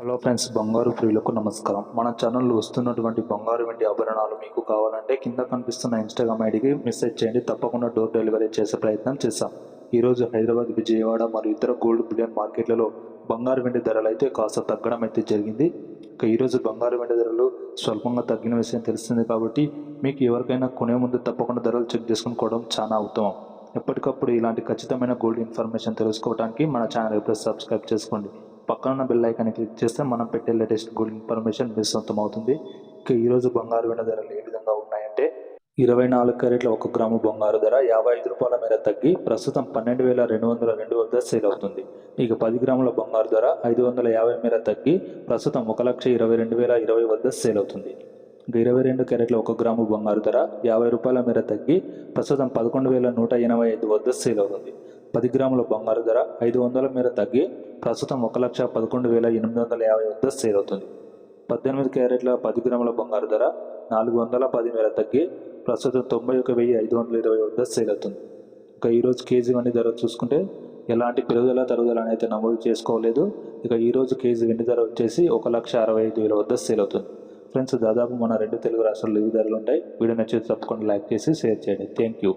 Hello friends బంగారు ప్రియులకు నమస్కారం. మన ఛానల్లో వస్తున్నటువంటి బంగారు వెండి ఆభరణాలు మీకు కావాలంటే కింద కనిపిస్తున్న ఇన్స్టాగ్రామ్ ఐడికి మెసేజ్ చేయండి. తప్పకుండా డోర్ డెలివరీ చేసే ప్రయత్నం చేశాం ఈరోజు హైదరాబాద్ విజయవాడ మరియు ఇతర గోల్డ్ బిలియన్ మార్కెట్లలో బంగారు వెండి ధరలు అయితే కాస్త తగ్గడం అయితే జరిగింది. ఇక ఈరోజు బంగారు వెండి ధరలు స్వల్పంగా తగ్గిన విషయం తెలుస్తుంది కాబట్టి మీకు ఎవరికైనా కొనే ముందు తప్పకుండా ధరలు చెక్ చేసుకుని చాలా ఉత్తమం. ఎప్పటికప్పుడు ఇలాంటి ఖచ్చితమైన గోల్డ్ ఇన్ఫర్మేషన్ తెలుసుకోవడానికి మన ఛానల్ ఎప్పుడు సబ్స్క్రైబ్ చేసుకోండి. పక్కన ఉన్న బెల్ ఐకాన్ని క్లిక్ చేస్తే మనం పెట్టే లేటెస్ట్ గోల్డ్ ఇన్ఫర్మేషన్ మీ సొంతం అవుతుంది. ఇక ఈరోజు బంగారు వెండి ధరలు ఏ విధంగా ఉన్నాయంటే ఇరవై నాలుగు క్యారెట్ల ఒక గ్రాము బంగారు ధర యాభై ఐదు రూపాయల మేర తగ్గి ప్రస్తుతం పన్నెండు వేల రెండు వందల రెండు వద్ద సేల్ అవుతుంది. ఇక పది గ్రాముల బంగారు ధర ఐదు వందల యాభై మేర తగ్గి ప్రస్తుతం ఒక లక్ష ఇరవై రెండు వేల ఇరవై వద్ద సేల్ అవుతుంది. ఇరవై రెండు క్యారెట్ల ఒక గ్రాము బంగారు ధర యాభై రూపాయల మేర తగ్గి ప్రస్తుతం పదకొండు వేల నూట ఎనభై ఐదు వద్ద సేల్ అవుతుంది. పది గ్రాముల బంగారు ధర ఐదు వందల మేర తగ్గి ప్రస్తుతం ఒక లక్ష పదకొండు వేల ఎనిమిది వందల యాభై వద్ద సేల్ అవుతుంది. పద్దెనిమిది క్యారెట్ల పది గ్రాముల బంగారు ధర నాలుగు వందల పది మేర తగ్గి ప్రస్తుతం తొంభై ఒక వెయ్యి ఐదు వందల ఇరవై వద్ద సేల్ అవుతుంది. ఇక ఈరోజు కేజీ వెండి ధర చూసుకుంటే ఎలాంటి పెరుగుదల తరుగుదల అనేది నమోదు చేసుకోలేదు. ఇక ఈరోజు కేజీ వెండి ధర వచ్చేసి ఒక లక్ష అరవై ఐదు వేల వద్ద సేల్ అవుతుంది. ఫ్రెండ్స్ దాదాపు మన రెండు తెలుగు రాష్ట్రాల్లో ఇవి ధరలు ఉంటాయి వీడియో నచ్చితే తప్పకుండా లైక్ చేసి షేర్ చేయండి. Thank you.